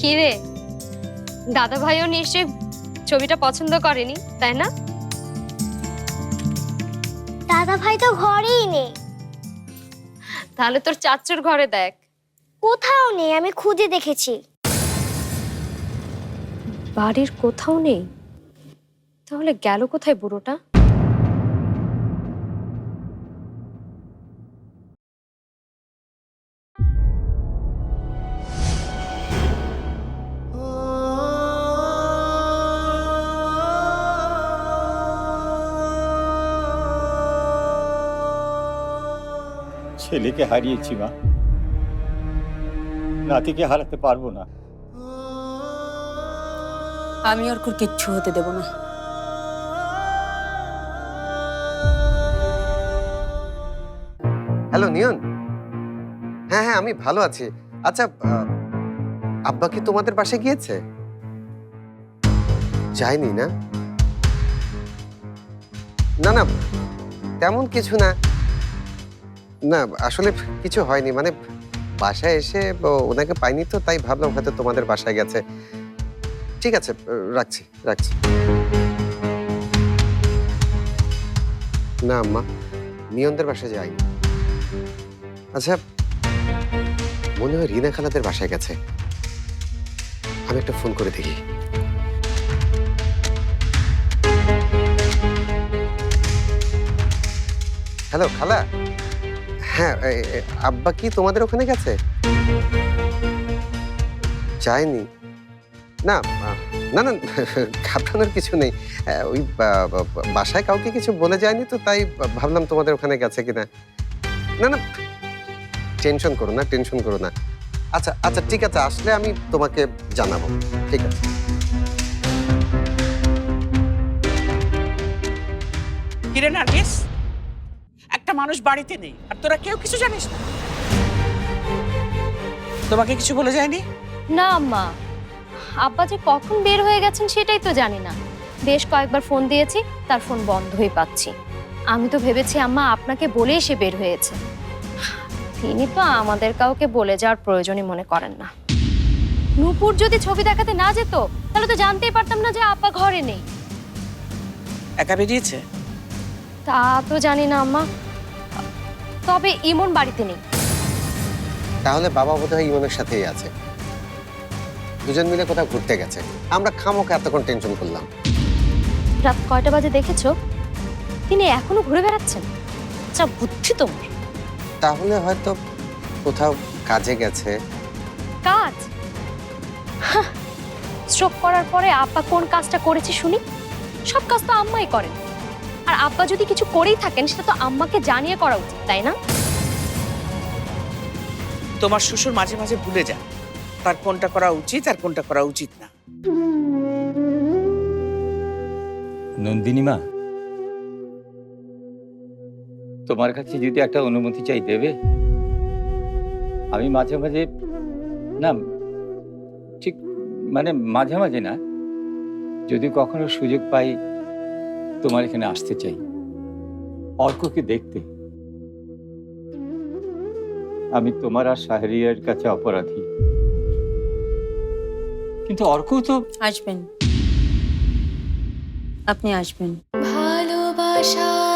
কি রে দাদা ভাইও নিশ্চয়ই ছবিটা পছন্দ করেনি তাই না? দাদা ভাই তো ঘরেই নেই। তাহলে তোর চাচুর ঘরে দেখ। কোথাও নেই আমি খুঁজে দেখেছি। বাড়ির কোথাও নেই? তাহলে গেল কোথায় বুড়োটা? ছেলেকে হারিয়েছি মা। নাতিকে হারাতে পারব না। আমি অর্কুর কিচ্ছু হতে দেব না। হ্যালো নিয়ন। হ্যাঁ হ্যাঁ আমি ভালো আছি। আচ্ছা আহ, আব্বা কি তোমাদের পাশে গিয়েছে? যায়নি না? না না তেমন কিছু না। না, আসলে কিছু হয়নি। মানে বাসায় এসে ওনাকে পাইনি তো, তাই ভাবলাম হয়তো তোমাদের বাসায় গেছে। ঠিক আছে রাখছি রাখছি। না আম্মা নিয়নদের বাসায় যায়নি আচ্ছা মনে হয় রিনা খালাদের বাসায় গেছে। আমি একটা ফোন করে দেখি। হ্যালো, খালা? হ্যাঁ আব্বা কি তোমাদের ওখানে গেছে? যায়নি। না না না, ঘাবড়ানোর কিছু নেই। ওই বাসায় কাউকে কিছু বলে যায়নি তো, তাই ভাবলাম তোমাদের ওখানে গেছে কিনা। না না, টেনশন করো না, টেনশন করো না। আচ্ছা আচ্ছা ঠিক আছে, আসলে আমি তোমাকে জানাব। ঠিক আছে। কিরে, নার্গিস? একটা মানুষ বাড়িতে নেই আর তোরা কেউ কিছু জানিস না। তোমাকে কিছু বলে যায়নি? না আম্মা। আব্বা যে কখন বের হয়ে গেছেন সেটাই তো জানি না। বেশ কয়েকবার ফোন দিয়েছি তার ফোন বন্ধই পাচ্ছি। আমি তো ভেবেছি আম্মা আপনাকে বলেই সে বের হয়েছে। তিনি তো আমাদের কাউকে বলে যাওয়ার প্রয়োজনই মনে করেন না। নূপুর যদি ছবি দেখাতে না যেত তাহলে তো জানতেই পারতাম না যে আব্বা ঘরে নেই। একা বেরিয়েছে? তা তো জানি না আম্মা। তবে ইমন বাড়িতে নেই। তাহলে বাবা বোধহয় ইমনের সাথেই আছে। দুজন মিলে কোথাও ঘুরতে গেছে। আমরা খামোকে এতক্ষণ টেনশন করলাম। রাত কয়টা বাজে দেখেছ? তিনি এখনও ঘুরে বেড়াচ্ছেন? আচ্ছা বুদ্ধি তোমার। তাহলে হয়তো কোথাও কাজে গেছে। কাজ? স্ট্রোক করার পরে আব্বা কোন কাজটা করেছে শুনি? সব কাজ তো আম্মাই করেন। আর আব্বা যদি কিছু করেই থাকেন সেটা তো আম্মাকে জানিয়ে করা উচিত তাই না? তোমার শ্বশুর মাঝে মাঝে ভুলে যায়। তার কোনটা করা উচিত আর কোনটা করা উচিত না। নন্দিনী মা তোমার কাছে যদি একটা অনুমতি চাই দেবে? আমি মাঝে মাঝে না ঠিক মানে মাঝে মাঝে না যদি কখনো সুযোগ পাই তোমার এখানে আসতে চাই। অর্ককে দেখতে। আমি তোমার আর শাহরিয়ার কাছে অপরাধী। কিন্তু অর্ক তো আসবেন। আপনি আসবেন। ভালোবাসা